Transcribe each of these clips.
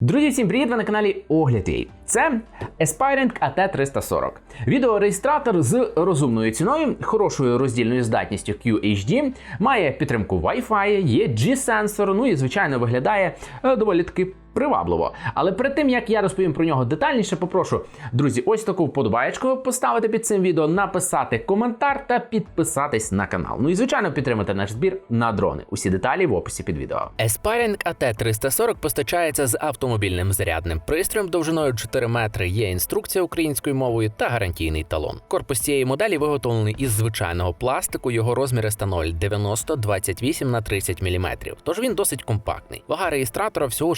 Друзі, всім привіт! Ви на каналі Огляд Твій. Це Aspirant AT340. Відеореєстратор з розумною ціною, хорошою роздільною здатністю QHD, має підтримку Wi-Fi, є G-сенсор, ну і звичайно виглядає е, доволі таки привабливо. Але перед тим як я розповім про нього детальніше, попрошу, друзі, ось таку вподобаєчку поставити під цим відео, написати коментар та підписатись на канал. Ну і звичайно підтримати наш збір на дрони. Усі деталі в описі під відео. Aspiring AT340 постачається з автомобільним зарядним пристроєм довжиною 4 метри. Є інструкція українською мовою та гарантійний талон. Корпус цієї моделі виготовлений із звичайного пластику. Його розміри становлять 90, 28 на 30 мм. Тож він досить компактний. Вага реєстратора всього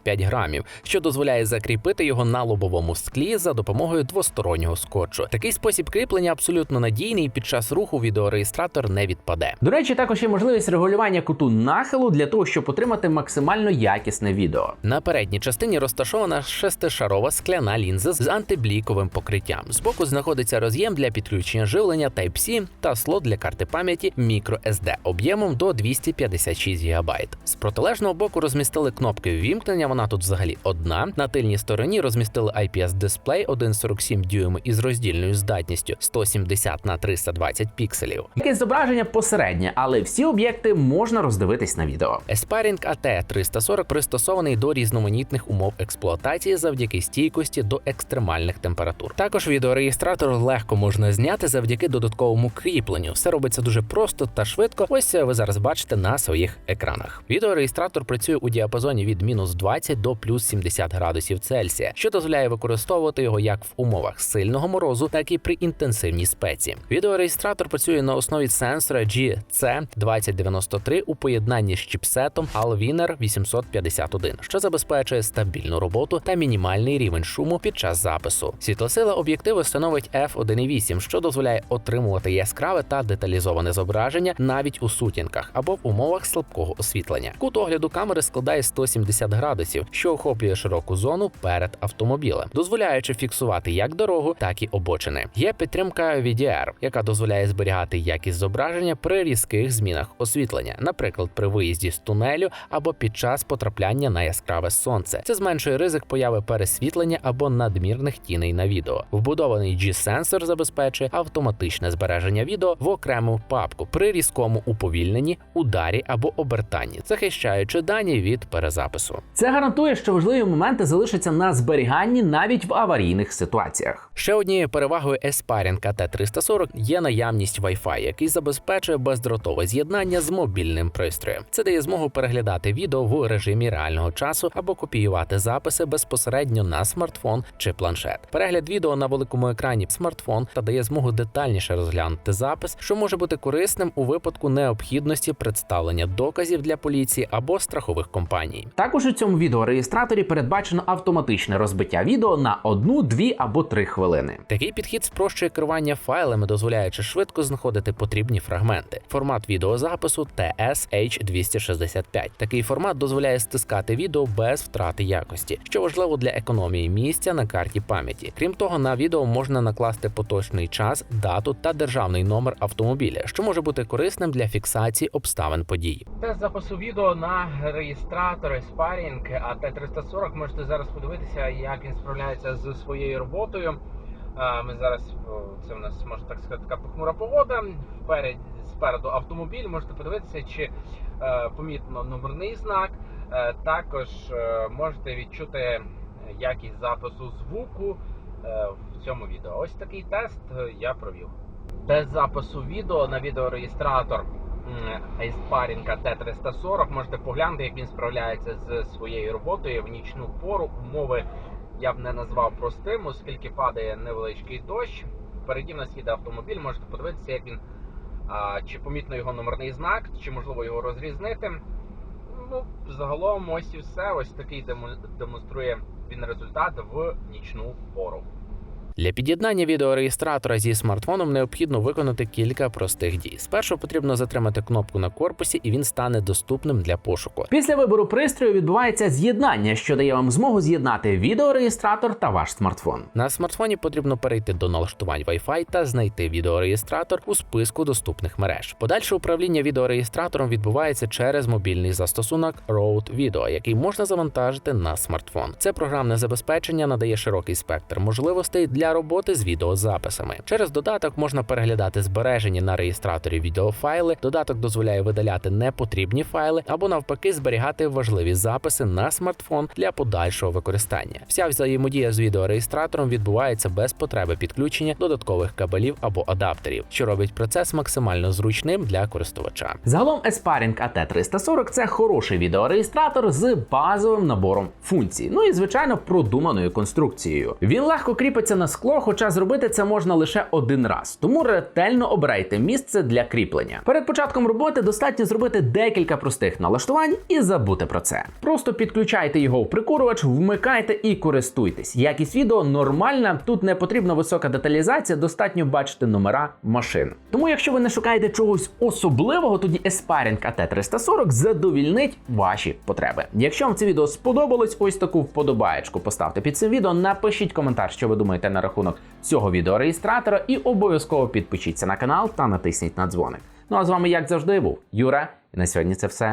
65 грамів, що дозволяє закріпити його на лобовому склі за допомогою двостороннього скотчу. Такий спосіб кріплення абсолютно надійний і під час руху відеореєстратор не відпаде. До речі, також є можливість регулювання куту нахилу для того, щоб отримати максимально якісне відео. На передній частині розташована шестишарова скляна лінза з антибліковим покриттям. Збоку знаходиться роз'єм для підключення живлення Type-C та слот для карти пам'яті microSD об'ємом до 256 ГБ. З протилежного боку розмістили кнопки ввімкнення. Вона тут взагалі одна. На тильній стороні розмістили IPS дисплей 1,47 дюйми із роздільною здатністю 170 на 320 пікселів. Якесь зображення посереднє, але всі об'єкти можна роздивитись на відео. Aspiring AT340 пристосований до різноманітних умов експлуатації завдяки стійкості до екстремальних температур. Також відеореєстратор легко можна зняти завдяки додатковому кріпленню. Все робиться дуже просто та швидко. Ось ви зараз бачите на своїх екранах. Відеореєстратор працює у діапазоні від мінус 20 до плюс 70 градусів Цельсія, що дозволяє використовувати його як в умовах сильного морозу, так і при інтенсивній спеці. Відеореєстратор працює на основі сенсора GC2093 у поєднанні з чіпсетом Alviner 851, що забезпечує стабільну роботу та мінімальний рівень шуму під час запису. Світлосила об'єктиву становить f1.8, що дозволяє отримувати яскраве та деталізоване зображення навіть у сутінках або в умовах слабкого освітлення. Кут огляду камери складає 170 градусів, що охоплює широку зону перед автомобілем, дозволяючи фіксувати як дорогу, так і обочини. Є підтримка VDR, яка дозволяє зберігати якість зображення при різких змінах освітлення, наприклад, при виїзді з тунелю або під час потрапляння на яскраве сонце. Це зменшує ризик появи пересвітлення або надмірних тіней на відео. Вбудований G-сенсор забезпечує автоматичне збереження відео в окрему папку при різкому уповільненні, ударі або обертанні, захищаючи дані від перезапису. Це гарантує, що важливі моменти залишаться на зберіганні навіть в аварійних ситуаціях. Ще однією перевагою Aspiring AT340 є наявність Wi-Fi, який забезпечує бездротове з'єднання з мобільним пристроєм. Це дає змогу переглядати відео в режимі реального часу або копіювати записи безпосередньо на смартфон чи планшет. Перегляд відео на великому екрані смартфон та дає змогу детальніше розглянути запис, що може бути корисним у випадку необхідності представлення доказів для поліції або страхових компаній. Також у цьому відеореєстраторі передбачено автоматичне розбиття відео на одну, дві або три хвилини. Такий підхід спрощує керування файлами, дозволяючи швидко знаходити потрібні фрагменти. Формат відеозапису TS-H265. Такий формат дозволяє стискати відео без втрати якості, що важливо для економії місця на карті пам'яті. Крім того, на відео можна накласти поточний час, дату та державний номер автомобіля, що може бути корисним для фіксації обставин подій. Тест запису відео на реєстратор Aspiring AT340. Можете зараз подивитися, як він справляється з своєю роботою. Ми зараз це в нас можна так сказати така похмура погода. Вперед спереду автомобіль. Можете подивитися, чи е, помітно номерний знак. Е, також е, можете відчути якість запису звуку в цьому відео. Ось такий тест я провів. Тест запису відео на відеореєстратор м, Aspiring T340. Можете поглянути, як він справляється з своєю роботою в нічну пору. Умови я б не назвав простим, оскільки падає невеличкий дощ. Впереді в нас їде автомобіль. Можете подивитися, як він чи помітно його номерний знак, чи можливо його розрізнити. Ну, загалом, ось і все. Ось такий демонструє він результат в нічну пору. Для під'єднання відеореєстратора зі смартфоном необхідно виконати кілька простих дій. Спершу потрібно затримати кнопку на корпусі, і він стане доступним для пошуку. Після вибору пристрою відбувається з'єднання, що дає вам змогу з'єднати відеореєстратор та ваш смартфон. На смартфоні потрібно перейти до налаштувань Wi-Fi та знайти відеореєстратор у списку доступних мереж. Подальше управління відеореєстратором відбувається через мобільний застосунок Road Video, який можна завантажити на смартфон. Це програмне забезпечення надає широкий спектр можливостей для роботи з відеозаписами. Через додаток можна переглядати збережені на реєстраторі відеофайли. Додаток дозволяє видаляти непотрібні файли або навпаки зберігати важливі записи на смартфон для подальшого використання. Вся взаємодія з відеореєстратором відбувається без потреби підключення додаткових кабелів або адаптерів, що робить процес максимально зручним для користувача. Загалом Esparring AT340 це хороший відеореєстратор з базовим набором функцій. Ну і звичайно продуманою конструкцією. Він легко кріпиться на скло, хоча зробити це можна лише один раз. Тому ретельно обирайте місце для кріплення. Перед початком роботи достатньо зробити декілька простих налаштувань і забути про це. Просто підключайте його в прикурювач, вмикайте і користуйтесь. Якість відео нормальна, тут не потрібна висока деталізація, достатньо бачити номера машин. Тому, якщо ви не шукаєте чогось особливого, тоді Esparring AT340 задовільнить ваші потреби. Якщо вам це відео сподобалось, ось таку вподобаєчку поставте під цим відео, напишіть коментар, що ви думаєте рахунок цього відеореєстратора, і обов'язково підпишіться на канал та натисніть на дзвоник. Ну а з вами, як завжди, був Юра, і на сьогодні це все.